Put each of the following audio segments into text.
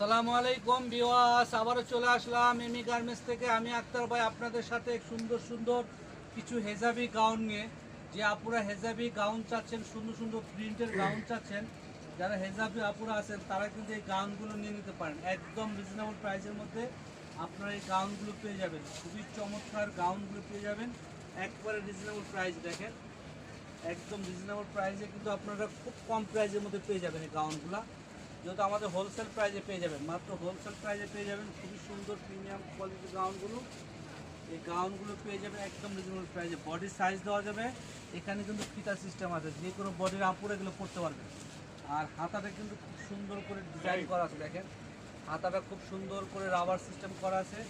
আসসালামু আলাইকুম বিওয়াস আবারও চলে আসলাম এমি গার্মেন্টস থেকে। আমি আক্তার ভাই আপনাদের সাথে সুন্দর সুন্দর কিছু হেজাবি গাউন নিয়ে। যে আপুরা হেজাবি গাউন চাচ্ছেন, সুন্দর সুন্দর প্রিন্টের গাউন চাচ্ছেন, যারা হেজাবি আপুরা আছেন, তারা কিন্তু এই গাউনগুলো নিয়ে নিতে পারেন। একদম রিজনেবল প্রাইসের মধ্যে আপনারা এই গাউনগুলো পেয়ে যাবেন। খুবই চমৎকার গাউনগুলো পেয়ে যাবেন। একবারে রিজনেবল প্রাইস দেখেন। একদম রিজনেবল প্রাইসে কিন্তু আপনারা খুব কম প্রাইসের মধ্যে পেয়ে যাবেন এই গাউনগুলো। যেহেতু আমাদের হোলসেল প্রাইজে পেয়ে যাবেন, মাত্র হোলসেল প্রাইজে পেয়ে যাবেন খুবই সুন্দর প্রিমিয়াম কোয়ালিটির গাউনগুলো এই গাউনগুলো পেয়ে যাবেন একদম রিজনেবল প্রাইজে বডির সাইজ দেওয়া যাবে, এখানে কিন্তু ফিতা সিস্টেম আছে, যে কোনো বডির আপুরে এগুলো পড়তে পারবেন আর হাতাটা কিন্তু খুব সুন্দর করে ডিজাইন করা আছে, দেখেন। হাতাটা খুব সুন্দর করে রাবার সিস্টেম করা আছে।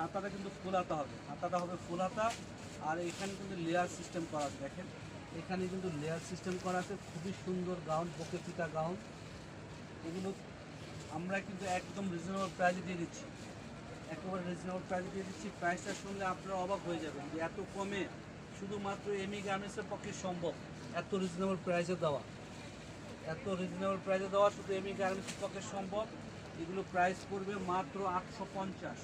হাতাটা কিন্তু ফুল হাতা হবে, হাতাটা হবে ফুল হাতা আর এখানে কিন্তু লেয়ার সিস্টেম করা আছে, দেখেন। এখানে কিন্তু লেয়ার সিস্টেম করা আছে, খুবই সুন্দর গাউন বকে ফিতা গাউন এগুলো আমরা কিন্তু একদম রিজনেবল প্রাইসে দিয়ে দিচ্ছি। একেবারে রিজনেবল প্রাইসে দিয়ে দিচ্ছি। প্রাইসটা শুনলে আপনারা অবাক হয়ে যাবেন যে এত কমে শুধুমাত্র এমি গার্মেন্টসের পক্ষে সম্ভব। এত রিজনেবল প্রাইসে দেওয়া। এত রিজনেবল প্রাইসে দেওয়া শুধু এমি গার্মেন্টসের পক্ষে সম্ভব। এগুলো প্রাইস পড়বে মাত্র আটশো পঞ্চাশ।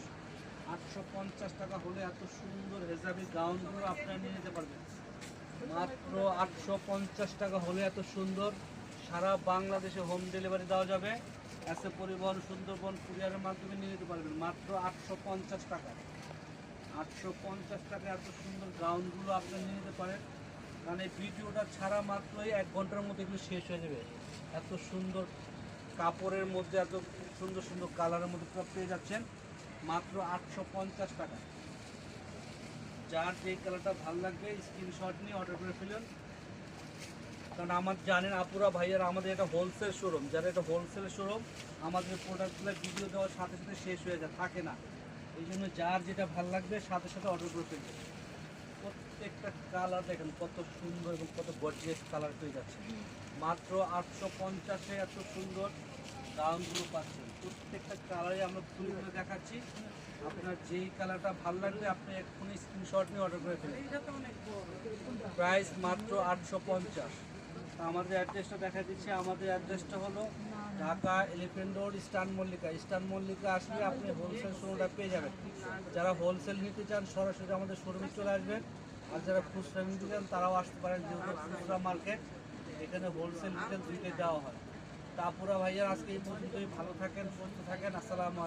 আটশো পঞ্চাশ টাকা হলে এত সুন্দর হেজাবি গাউনগুলো আপনারা নিয়ে নিতে পারবেন। মাত্র আটশো পঞ্চাশ টাকা হলে এত সুন্দর সারা বাংলাদেশে হোম ডেলিভারি দেওয়া যাবে। এসে পরিবহন, সুন্দরবন কুরিয়ারের মাধ্যমে নিয়ে নিতে পারবেন। মাত্র আটশো পঞ্চাশ টাকা। আটশো পঞ্চাশ টাকা এত সুন্দর গাউনগুলো আপনি নিয়ে নিতে পারেন। কারণ এই ভিডিওটা ছাড়া মাত্রই এক ঘণ্টার মধ্যে এগুলো শেষ হয়ে যাবে। এত সুন্দর কাপড়ের মধ্যে, এত সুন্দর সুন্দর কালারের মধ্যে পেয়ে যাচ্ছেন। মাত্র আটশো পঞ্চাশ টাকা। যার যে কালারটা ভালো লাগবে স্ক্রিনশট নিয়ে অর্ডার করে ফেলুন। কারণ আমার জানেন আপুরা ভাইয়ারা আমাদের এটা হোলসেল শোরুম যারা এটা হোলসেল শোরুম আমাদের প্রোডাক্টগুলো ভিডিও দেওয়ার সাথে সাথে শেষ হয়ে যায় থাকে না। এই জন্য যার যেটা ভালো লাগবে সাথে সাথে অর্ডার করে ফেলবে। প্রত্যেকটা কালার দেখেন কত সুন্দর এবং কত গর্জিয়াস কালার পেয়ে যাচ্ছে। মাত্র আটশো পঞ্চাশে এত সুন্দর দামগুলো পাচ্ছেন। প্রত্যেকটা কালারে আমরা খুলে দেখাচ্ছি। আপনার যেই কালারটা ভালো লাগবে আপনি এক্ষুনি স্ক্রিনশট নিয়ে অর্ডার করে ফেলুন। প্রাইস মাত্র আটশো পঞ্চাশ। আমাদের অ্যাড্রেসটা দেখা দিচ্ছে। আমাদের অ্যাড্রেসটা হলো Dhaka Elephant Road Eastern Mallika Eastern Mallika আসলে আপনি হোলসেল শোরুমটা পেয়ে যাবেন। যারা হোলসেল নিতে চান, সরাসরি আমাদের শোরুমে চলে আসবেন। আর যারা খুচরা নিতে চান, তারাও আসতে পারেন যেহেতু খুচরা মার্কেট এখানে হোলসেল রিটেল দুইটাই দেওয়া হয়। তাপুরা ভাইয়ার আজকে এই পর্যন্তই। ভালো থাকেন, সুস্থ থাকেন। আসসালামু